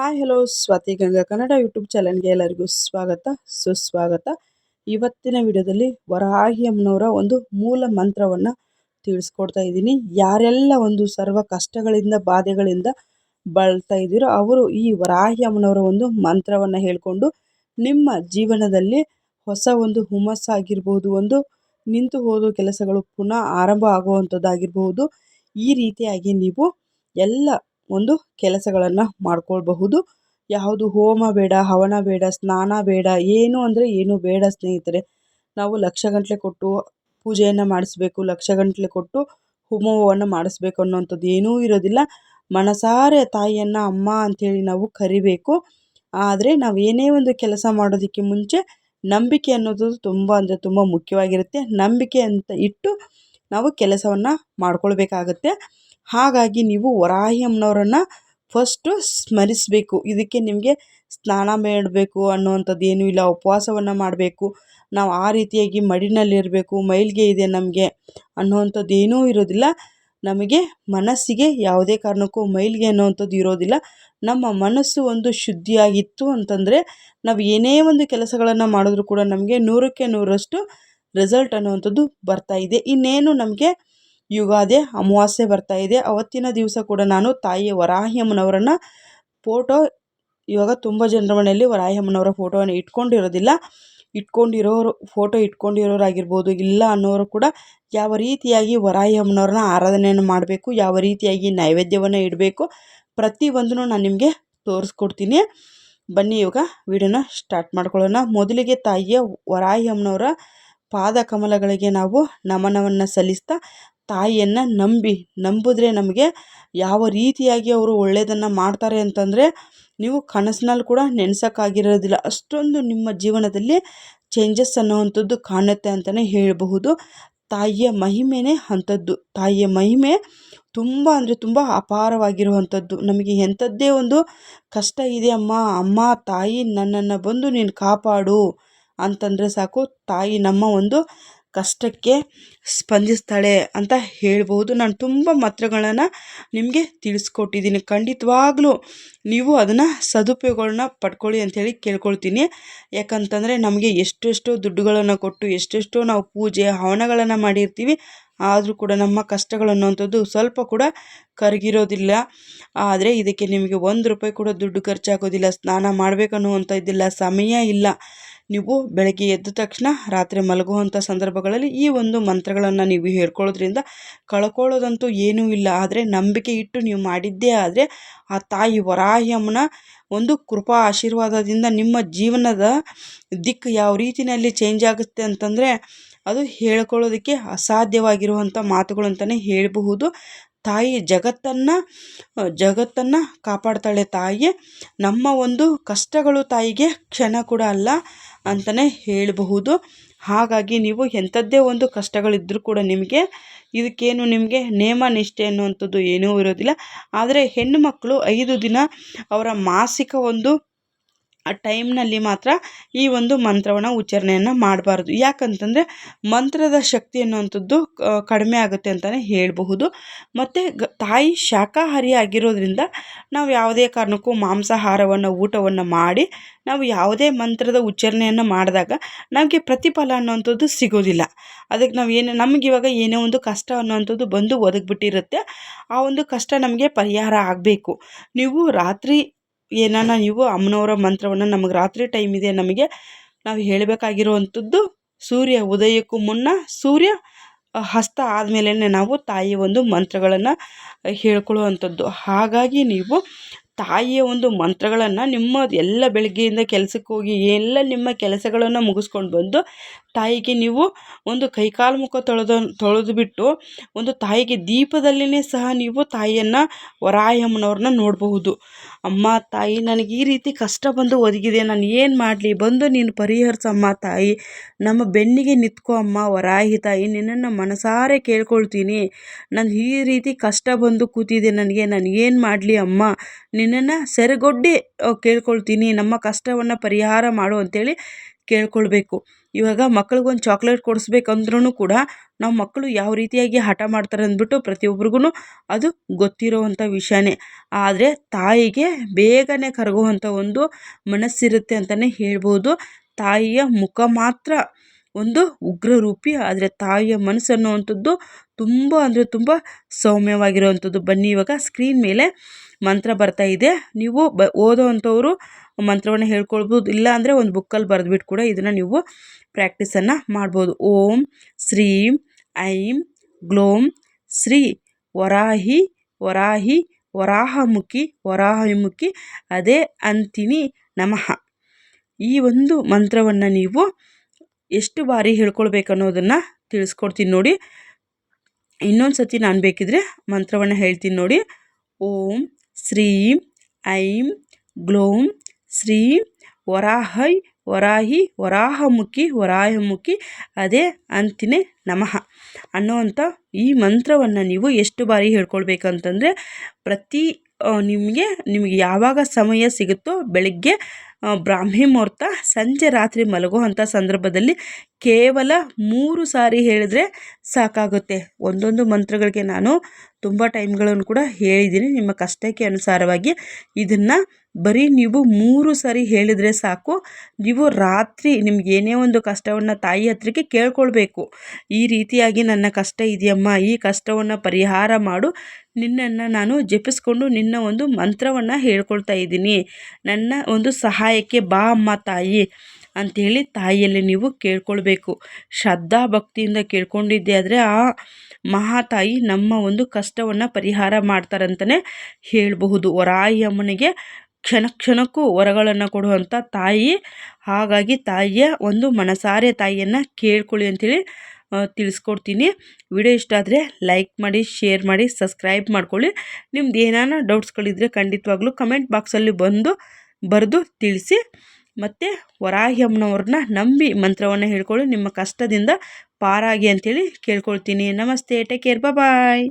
Hi, hello, Swathi Ganga Kannada YouTube ಚಾನಲ್ಗೆ ಎಲ್ಲರಿಗೂ ಸ್ವಾಗತ, ಸುಸ್ವಾಗತ. ಇವತ್ತಿನ ವಿಡಿಯೋದಲ್ಲಿ ವರಾಹಿ ಅಮ್ಮನವರ ಒಂದು ಮೂಲ ಮಂತ್ರವನ್ನು ತಿಳಿಸ್ಕೊಡ್ತಾ ಇದ್ದೀನಿ. ಯಾರೆಲ್ಲ ಒಂದು ಸರ್ವ ಕಷ್ಟಗಳಿಂದ, ಬಾಧೆಗಳಿಂದ ಬಳಲ್ತಾ ಇದ್ದೀರೋ ಅವರು ಈ ವರಾಹಿ ಅಮ್ಮನವರ ಒಂದು ಮಂತ್ರವನ್ನು ಹೇಳಿಕೊಂಡು ನಿಮ್ಮ ಜೀವನದಲ್ಲಿ ಹೊಸ ಒಂದು ಹುಮ್ಮಸ್ಸಾಗಿರ್ಬೋದು, ಒಂದು ನಿಂತು ಹೋದ ಕೆಲಸಗಳು ಪುನಃ ಆರಂಭ ಆಗುವಂಥದ್ದಾಗಿರ್ಬೋದು. ಈ ರೀತಿಯಾಗಿ ನೀವು ಎಲ್ಲ ಒಂದು ಕೆಲಸಗಳನ್ನು ಮಾಡ್ಕೊಳ್ಬಹುದು. ಯಾವುದು ಹೋಮ ಬೇಡ, ಹವನ ಬೇಡ, ಸ್ನಾನ ಬೇಡ, ಏನು ಅಂದರೆ ಏನು ಬೇಡ ಸ್ನೇಹಿತರೆ. ನಾವು ಲಕ್ಷಗಟ್ಟಲೆ ಕೊಟ್ಟು ಪೂಜೆಯನ್ನು ಮಾಡಿಸ್ಬೇಕು ಲಕ್ಷಗಟ್ಟಲೆ ಕೊಟ್ಟು ಹೋಮವನ್ನು ಮಾಡಿಸ್ಬೇಕು ಅನ್ನೋವಂಥದ್ದು ಏನೂ ಇರೋದಿಲ್ಲ. ಮನಸಾರೆ ತಾಯಿಯನ್ನು ಅಮ್ಮ ಅಂಥೇಳಿ ನಾವು ಕರಿಬೇಕು. ಆದರೆ ನಾವು ಏನೇ ಒಂದು ಕೆಲಸ ಮಾಡೋದಕ್ಕೆ ಮುಂಚೆ ನಂಬಿಕೆ ಅನ್ನೋದು ತುಂಬ ಅಂದರೆ ತುಂಬ ಮುಖ್ಯವಾಗಿರುತ್ತೆ. ನಂಬಿಕೆ ಅಂತ ಇಟ್ಟು ನಾವು ಕೆಲಸವನ್ನು ಮಾಡ್ಕೊಳ್ಬೇಕಾಗತ್ತೆ. ಹಾಗಾಗಿ ನೀವು ವರಾಹಿ ಅಮ್ಮನವರನ್ನು ಫಸ್ಟು ಸ್ಮರಿಸಬೇಕು. ಇದಕ್ಕೆ ನಿಮಗೆ ಸ್ನಾನ ಮಾಡಬೇಕು ಅನ್ನುವಂಥದ್ದು ಏನೂ ಇಲ್ಲ. ಉಪವಾಸವನ್ನು ಮಾಡಬೇಕು. ನಾವು ಆ ರೀತಿಯಾಗಿ ಮಡಿನಲ್ಲಿರಬೇಕು ಮೈಲಿಗೆ ಇದೆ ನಮಗೆ ಅನ್ನುವಂಥದ್ದು ಏನೂ ಇರೋದಿಲ್ಲ. ನಮಗೆ ಮನಸ್ಸಿಗೆ ಯಾವುದೇ ಕಾರಣಕ್ಕೂ ಮೈಲಿಗೆ ಅನ್ನುವಂಥದ್ದು ಇರೋದಿಲ್ಲ. ನಮ್ಮ ಮನಸ್ಸು ಒಂದು ಶುದ್ಧಿಯಾಗಿತ್ತು ಅಂತಂದರೆ ನಾವು ಏನೇ ಒಂದು ಕೆಲಸಗಳನ್ನು ಮಾಡಿದ್ರೂ ಕೂಡ ನಮಗೆ ನೂರಕ್ಕೆ ನೂರಷ್ಟು ರಿಸಲ್ಟ್ ಅನ್ನುವಂಥದ್ದು ಬರ್ತಾ ಇದೆ. ಇನ್ನೇನು ನಮಗೆ ಯುಗಾದಿ ಅಮಾವಾಸ್ಯೆ ಬರ್ತಾ ಇದೆ. ಅವತ್ತಿನ ದಿವಸ ಕೂಡ ನಾನು ತಾಯಿ ವರಾಹಿ ಅಮ್ಮನವರನ್ನು ಫೋಟೋ ಇವಾಗ ತುಂಬ ಜನರ ಮನೆಯಲ್ಲಿ ವರಾಹಿ ಅಮ್ಮನವರ ಫೋಟೋವನ್ನು ಇಟ್ಕೊಂಡಿರೋದಿಲ್ಲ. ಇಟ್ಕೊಂಡಿರೋರು ಫೋಟೋ ಇಟ್ಕೊಂಡಿರೋರಾಗಿರ್ಬೋದು, ಇಲ್ಲ ಅನ್ನೋರು ಕೂಡ ಯಾವ ರೀತಿಯಾಗಿ ವರಾಹಿ ಅಮ್ಮನವ್ರನ್ನ ಆರಾಧನೆಯನ್ನು ಮಾಡಬೇಕು, ಯಾವ ರೀತಿಯಾಗಿ ನೈವೇದ್ಯವನ್ನು ಇಡಬೇಕು, ಪ್ರತಿಯೊಂದನ್ನು ನಾನು ನಿಮಗೆ ತೋರಿಸ್ಕೊಡ್ತೀನಿ. ಬನ್ನಿ ಇವಾಗ ವಿಡಿಯೋನ ಸ್ಟಾರ್ಟ್ ಮಾಡ್ಕೊಳ್ಳೋಣ. ಮೊದಲಿಗೆ ತಾಯಿಯ ವರಾಹಿ ಅಮ್ಮನವರ ಪಾದ ಕಮಲಗಳಿಗೆ ನಾವು ನಮನವನ್ನು ಸಲ್ಲಿಸ್ತಾ ತಾಯಿಯನ್ನು ನಂಬಿ, ನಂಬಿದ್ರೆ ನಮಗೆ ಯಾವ ರೀತಿಯಾಗಿ ಅವರು ಒಳ್ಳೆಯದನ್ನು ಮಾಡ್ತಾರೆ ಅಂತಂದರೆ ನೀವು ಕನಸಿನಲ್ಲಿ ಕೂಡ ನೆನೆಸೋಕ್ಕಾಗಿರೋದಿಲ್ಲ. ಅಷ್ಟೊಂದು ನಿಮ್ಮ ಜೀವನದಲ್ಲಿ ಚೇಂಜಸ್ ಅನ್ನೋವಂಥದ್ದು ಕಾಣುತ್ತೆ ಅಂತಲೇ ಹೇಳಬಹುದು. ತಾಯಿಯ ಮಹಿಮೆನೇ ಅಂಥದ್ದು. ತಾಯಿಯ ಮಹಿಮೆ ತುಂಬ ಅಂದರೆ ತುಂಬ ಅಪಾರವಾಗಿರುವಂಥದ್ದು. ನಮಗೆ ಎಂಥದ್ದೇ ಒಂದು ಕಷ್ಟ ಇದೆ, ಅಮ್ಮ ಅಮ್ಮ, ತಾಯಿ ನನ್ನನ್ನು ಬಂದು ನೀನು ಕಾಪಾಡು ಅಂತಂದರೆ ಸಾಕು. ತಾಯಿ ನಮ್ಮ ಒಂದು ಕಷ್ಟಕ್ಕೆ ಸ್ಪಂದಿಸ್ತಾಳೆ ಅಂತ ಹೇಳ್ಬೋದು ನಾನು ತುಂಬ ಮಾತ್ರೆಗಳನ್ನು ನಿಮಗೆ ತಿಳಿಸ್ಕೊಟ್ಟಿದ್ದೀನಿ. ಖಂಡಿತವಾಗ್ಲೂ ನೀವು ಅದನ್ನು ಸದುಪಯೋಗಗಳನ್ನ ಪಡ್ಕೊಳ್ಳಿ ಅಂಥೇಳಿ ಕೇಳ್ಕೊಳ್ತೀನಿ. ಯಾಕಂತಂದರೆ ನಮಗೆ ಎಷ್ಟೆಷ್ಟೋ ದುಡ್ಡುಗಳನ್ನು ಕೊಟ್ಟು, ಎಷ್ಟೆಷ್ಟೋ ನಾವು ಪೂಜೆ, ಹವನಗಳನ್ನು ಮಾಡಿರ್ತೀವಿ. ಆದರೂ ಕೂಡ ನಮ್ಮ ಕಷ್ಟಗಳು ಅನ್ನುವಂಥದ್ದು ಸ್ವಲ್ಪ ಕೂಡ ಕರಗಿರೋದಿಲ್ಲ. ಆದರೆ ಇದಕ್ಕೆ ನಿಮಗೆ ಒಂದು ರೂಪಾಯಿ ಕೂಡ ದುಡ್ಡು ಖರ್ಚಾಗೋದಿಲ್ಲ. ಸ್ನಾನ ಮಾಡಬೇಕನ್ನುವಂಥದ್ದಿಲ್ಲ ಸಮಯ ಇಲ್ಲ. ನೀವು ಬೆಳಗ್ಗೆ ಎದ್ದ ತಕ್ಷಣ ರಾತ್ರಿ ಮಲಗುವಂಥ ಸಂದರ್ಭಗಳಲ್ಲಿ ಈ ಒಂದು ಮಂತ್ರಗಳನ್ನು ನೀವು ಹೇಳ್ಕೊಳ್ಳೋದ್ರಿಂದ ಕಳ್ಕೊಳ್ಳೋದಂತೂ ಏನೂ ಇಲ್ಲ. ಆದರೆ ನಂಬಿಕೆ ಇಟ್ಟು ನೀವು ಮಾಡಿದ್ದೇ ಆದರೆ ಆ ತಾಯಿ ವರಾಹ್ಯಮ್ಮನ ಒಂದು ಕೃಪಾ ಆಶೀರ್ವಾದದಿಂದ ನಿಮ್ಮ ಜೀವನದ ದಿಕ್ಕು ಯಾವ ರೀತಿಯಲ್ಲಿ ಚೇಂಜ್ ಆಗುತ್ತೆ ಅಂತಂದರೆ ಅದು ಹೇಳ್ಕೊಳ್ಳೋದಕ್ಕೆ ಅಸಾಧ್ಯವಾಗಿರುವಂಥ ಮಾತುಗಳು ಅಂತಲೇ ಹೇಳಬಹುದು. ತಾಯಿ ಜಗತ್ತನ್ನು ಜಗತ್ತನ್ನು ಕಾಪಾಡ್ತಾಳೆ ತಾಯಿ. ನಮ್ಮ ಒಂದು ಕಷ್ಟಗಳು ತಾಯಿಗೆ ಕ್ಷಣ ಕೂಡ ಅಲ್ಲ. ಅಂತಲೇ ಹೇಳಬಹುದು. ಹಾಗಾಗಿ ನೀವು ಎಂಥದ್ದೇ ಒಂದು ಕಷ್ಟಗಳಿದ್ದರೂ ಕೂಡ ನಿಮಗೆ ಇದಕ್ಕೇನು ನಿಮಗೆ ನೇಮ ನಿಷ್ಠೆ ಅನ್ನುವಂಥದ್ದು ಏನೂ ಇರೋದಿಲ್ಲ. ಆದರೆ ಹೆಣ್ಣು ಮಕ್ಕಳು ಐದು ದಿನ ಅವರ ಮಾಸಿಕ ಒಂದು ಆ ಟೈಮ್ನಲ್ಲಿ ಮಾತ್ರ ಈ ಒಂದು ಮಂತ್ರವನ್ನು ಉಚ್ಚಾರಣೆಯನ್ನು ಮಾಡಬಾರ್ದು. ಯಾಕಂತಂದರೆ ಮಂತ್ರದ ಶಕ್ತಿ ಅನ್ನುವಂಥದ್ದು ಕಡಿಮೆ ಆಗುತ್ತೆ ಅಂತಲೇ ಹೇಳಬಹುದು. ಮತ್ತು ಗ, ತಾಯಿ ಶಾಖಾಹಾರಿ ಆಗಿರೋದ್ರಿಂದ ನಾವು ಯಾವುದೇ ಕಾರಣಕ್ಕೂ ಮಾಂಸಾಹಾರವನ್ನು, ಊಟವನ್ನು ಮಾಡಿ ನಾವು ಯಾವುದೇ ಮಂತ್ರದ ಉಚ್ಚಾರಣೆಯನ್ನು ಮಾಡಿದಾಗ ನಮಗೆ ಪ್ರತಿಫಲ ಅನ್ನುವಂಥದ್ದು ಸಿಗೋದಿಲ್ಲ. ಅದಕ್ಕೆ ನಾವು ಏನು ನಮಗಿವಾಗ ಏನೇ ಒಂದು ಕಷ್ಟ ಅನ್ನುವಂಥದ್ದು ಬಂದು ಒದಗಿಬಿಟ್ಟಿರುತ್ತೆ. ಆ ಒಂದು ಕಷ್ಟ ನಮಗೆ ಪರಿಹಾರ ಆಗಬೇಕು. ನೀವು ರಾತ್ರಿ ಏನಾನ ನೀವು ಅಮ್ಮನವರ ಮಂತ್ರವನ್ನು ನಮಗೆ ರಾತ್ರಿ ಟೈಮ್ ಇದೆ ನಮಗೆ ನಾವು ಹೇಳಬೇಕಾಗಿರುವಂಥದ್ದು ಸೂರ್ಯ ಉದಯಕ್ಕೂ ಮುನ್ನ ಸೂರ್ಯ ಹಸ್ತ ಆದಮೇಲೆ ನಾವು ತಾಯಿಯ ಒಂದು ಮಂತ್ರಗಳನ್ನು ಹೇಳ್ಕೊಳ್ಳುವಂಥದ್ದು ಹಾಗಾಗಿ ನೀವು ತಾಯಿಯ ಒಂದು ಮಂತ್ರಗಳನ್ನು ನಿಮ್ಮ ಎಲ್ಲ ಬೆಳಗ್ಗೆಯಿಂದ ಕೆಲಸಕ್ಕೆ ಹೋಗಿ ಎಲ್ಲ ನಿಮ್ಮ ಕೆಲಸಗಳನ್ನು ಮುಗಿಸ್ಕೊಂಡು ಬಂದು ತಾಯಿಗೆ ನೀವು ಒಂದು ಕೈಕಾಲು ಮುಖ ತೊಳೆದ, ತೊಳೆದು ಬಿಟ್ಟು ಒಂದು ತಾಯಿಗೆ ದೀಪದಲ್ಲಿನೇ ಸಹ ನೀವು ತಾಯಿಯನ್ನು ವರಾಯಮ್ಮನವ್ರನ್ನ ನೋಡಬಹುದು. ಅಮ್ಮ, ತಾಯಿ, ನನಗೆ ಈ ರೀತಿ ಕಷ್ಟ ಬಂದು ಒದಗಿದೆ, ನಾನು ಏನು ಮಾಡಲಿ? ಬಂದು ನೀನು ಪರಿಹರಿಸಮ್ಮ ತಾಯಿ. ನಮ್ಮ ಬೆನ್ನಿಗೆ ನಿತ್ಕೋ ಅಮ್ಮ, ವರಾಹಿ ತಾಯಿ. ನಿನ್ನನ್ನು ಮನಸಾರೆ ಕೇಳ್ಕೊಳ್ತೀನಿ. ನಾನು ಈ ರೀತಿ ಕಷ್ಟ ಬಂದು ಕೂತಿದೆ ನನಗೆ. ನಾನು ಏನು ಮಾಡಲಿ ಅಮ್ಮ? ನಿನ್ನನ್ನು ಸೆರೆಗೊಡ್ಡಿ ಕೇಳ್ಕೊಳ್ತೀನಿ. ನಮ್ಮ ಕಷ್ಟವನ್ನು ಪರಿಹಾರ ಮಾಡು ಅಂತೇಳಿ ಕೇಳ್ಕೊಳ್ಬೇಕು. ಇವಾಗ ಮಕ್ಳಿಗೊಂದು ಚಾಕ್ಲೇಟ್ ಕೊಡಿಸ್ಬೇಕಂದ್ರೂ ಕೂಡ ನಾವು ಮಕ್ಕಳು ಯಾವ ರೀತಿಯಾಗಿ ಹಠ ಮಾಡ್ತಾರೆ ಅಂದ್ಬಿಟ್ಟು ಪ್ರತಿಯೊಬ್ರಿಗೂ ಅದು ಗೊತ್ತಿರೋವಂಥ ವಿಷಯನೇ. ಆದರೆ ತಾಯಿಗೆ ಬೇಗನೆ ಕರಗುವಂಥ ಒಂದು ಮನಸ್ಸಿರುತ್ತೆ ಅಂತಲೇ ಹೇಳ್ಬೋದು. ತಾಯಿಯ ಮುಖ ಮಾತ್ರ ಒಂದು ಉಗ್ರರೂಪಿ, ಆದರೆ ತಾಯಿಯ ಮನಸ್ಸು ಅನ್ನುವಂಥದ್ದು ತುಂಬ ಅಂದರೆ ತುಂಬ ಸೌಮ್ಯವಾಗಿರುವಂಥದ್ದು. ಬನ್ನಿ, ಇವಾಗ ಸ್ಕ್ರೀನ್ ಮೇಲೆ ಮಂತ್ರ ಬರ್ತಾ ಇದೆ. ನೀವು ಬ, ಓದೋವಂಥವರು ಮಂತ್ರವನ್ನು ಹೇಳ್ಕೊಳ್ಬೋದು. ಇಲ್ಲ ಅಂದರೆ ಒಂದು ಬುಕ್ಕಲ್ಲಿ ಬರೆದ್ಬಿಟ್ಟು ಕೂಡ ಇದನ್ನು ನೀವು ಪ್ರ್ಯಾಕ್ಟೀಸನ್ನು ಮಾಡ್ಬೋದು. ಓಂ ಶ್ರೀಂ ಐಂ ಗ್ಲೋಂ ಶ್ರೀ ವರಾಹಿ ವರಾಹಿ ವರಾಹಮುಖಿ ವರಾಹಿಮುಖಿ ಅದೇ ಅಂತಿನಿ ನಮಃ. ಈ ಒಂದು ಮಂತ್ರವನ್ನು ನೀವು ಎಷ್ಟು ಬಾರಿ ಹೇಳ್ಕೊಳ್ಬೇಕು ಅನ್ನೋದನ್ನು ತಿಳಿಸ್ಕೊಡ್ತೀನಿ ನೋಡಿ. ಇನ್ನೊಂದು ಸತಿ ನಾನು ಬೇಕಿದ್ರೆ ಮಂತ್ರವನ್ನು ಹೇಳ್ತೀನಿ ನೋಡಿ. ಓಂ ಶ್ರೀ ಐಂ ಗ್ಲೋಂ ಶ್ರೀ ವರಾಹೈ ವರಾಹಿ ವರಾಹಮುಖಿ ವರಾಹಮುಖಿ ಅದೇ ಅಂತಿನೇ ನಮಃ. ಅನ್ನೋವಂಥ ಈ ಮಂತ್ರವನ್ನು ನೀವು ಎಷ್ಟು ಬಾರಿ ಹೇಳ್ಕೊಳ್ಬೇಕಂತಂದರೆ ಪ್ರತಿ ನಿಮಗೆ ನಿಮಗೆ ಯಾವಾಗ ಸಮಯ ಸಿಗುತ್ತೋ ಬೆಳಗ್ಗೆ ಬ್ರಾಹ್ಮಿ ಮುಹೂರ್ತ ಸಂಜೆ ರಾತ್ರಿ ಮಲಗುವಂಥ ಸಂದರ್ಭದಲ್ಲಿ ಕೇವಲ ಮೂರು ಸಾರಿ ಹೇಳಿದರೆ ಸಾಕಾಗುತ್ತೆ. ಒಂದೊಂದು ಮಂತ್ರಗಳಿಗೆ ನಾನು ತುಂಬ ಟೈಮ್ಗಳನ್ನು ಕೂಡ ಹೇಳಿದ್ದೀನಿ. ನಿಮ್ಮ ಕಷ್ಟಕ್ಕೆ ಅನುಸಾರವಾಗಿ ಇದನ್ನು ಬರೀ ನೀವು ಮೂರು ಸಾರಿ ಹೇಳಿದರೆ ಸಾಕು. ನೀವು ರಾತ್ರಿ ನಿಮ್ಗೆ ಏನೇ ಒಂದು ಕಷ್ಟವನ್ನು ತಾಯಿ ಹತ್ರಕ್ಕೆ ಕೇಳ್ಕೊಳ್ಬೇಕು. ಈ ರೀತಿಯಾಗಿ ನನ್ನ ಕಷ್ಟ ಇದೆಯಮ್ಮ, ಈ ಕಷ್ಟವನ್ನು ಪರಿಹಾರ ಮಾಡು. ನಿನ್ನನ್ನು ನಾನು ಜಪಿಸ್ಕೊಂಡು ನಿನ್ನ ಒಂದು ಮಂತ್ರವನ್ನು ಹೇಳ್ಕೊಳ್ತಾ ಇದ್ದೀನಿ. ನನ್ನ ಒಂದು ಸಹಾಯಕ್ಕೆ ಬಾ ಅಮ್ಮ ತಾಯಿ. ಅಂಥೇಳಿ ತಾಯಿಯಲ್ಲಿ ನೀವು ಕೇಳ್ಕೊಳ್ಬೇಕು. ಶ್ರದ್ಧಾ ಭಕ್ತಿಯಿಂದ ಕೇಳ್ಕೊಂಡಿದ್ದೆ ಆದರೆ ಆ ಮಹಾತಾಯಿ ನಮ್ಮ ಒಂದು ಕಷ್ಟವನ್ನು ಪರಿಹಾರ ಮಾಡ್ತಾರಂತಲೇ ಹೇಳಬಹುದು. ವರಾಯಿ ಅಮ್ಮನಿಗೆ ಕ್ಷಣ ಕ್ಷಣಕ್ಕೂ ವರಗಳನ್ನು ಕೊಡುವಂಥ ತಾಯಿ. ಹಾಗಾಗಿ ತಾಯಿಯ ಒಂದು ಮನಸಾರೆ ತಾಯಿಯನ್ನು ಕೇಳ್ಕೊಳ್ಳಿ ಅಂಥೇಳಿ ತಿಳಿಸ್ಕೊಡ್ತೀನಿ. ವಿಡಿಯೋ ಇಷ್ಟ ಆದರೆ ಲೈಕ್ ಮಾಡಿ, ಶೇರ್ ಮಾಡಿ, ಸಬ್ಸ್ಕ್ರೈಬ್ ಮಾಡ್ಕೊಳ್ಳಿ. ನಿಮ್ದು ಏನಾನ ಡೌಟ್ಸ್ಗಳಿದ್ದರೆ ಖಂಡಿತವಾಗ್ಲೂ ಕಮೆಂಟ್ ಬಾಕ್ಸಲ್ಲಿ ಬಂದು, ಬರೆದು ತಿಳಿಸಿ. ಮತ್ತು ವರಾಹಿ ಅಮ್ಮನವ್ರನ್ನ ನಂಬಿ ಮಂತ್ರವನ್ನು ಹೇಳ್ಕೊಳ್ಳಿ, ನಿಮ್ಮ ಕಷ್ಟದಿಂದ ಪಾರಾಗಿ ಅಂಥೇಳಿ ಕೇಳ್ಕೊಳ್ತೀನಿ. ನಮಸ್ತೆ ಟೇಕ್ ಕೇರ್ ಬಾಯ್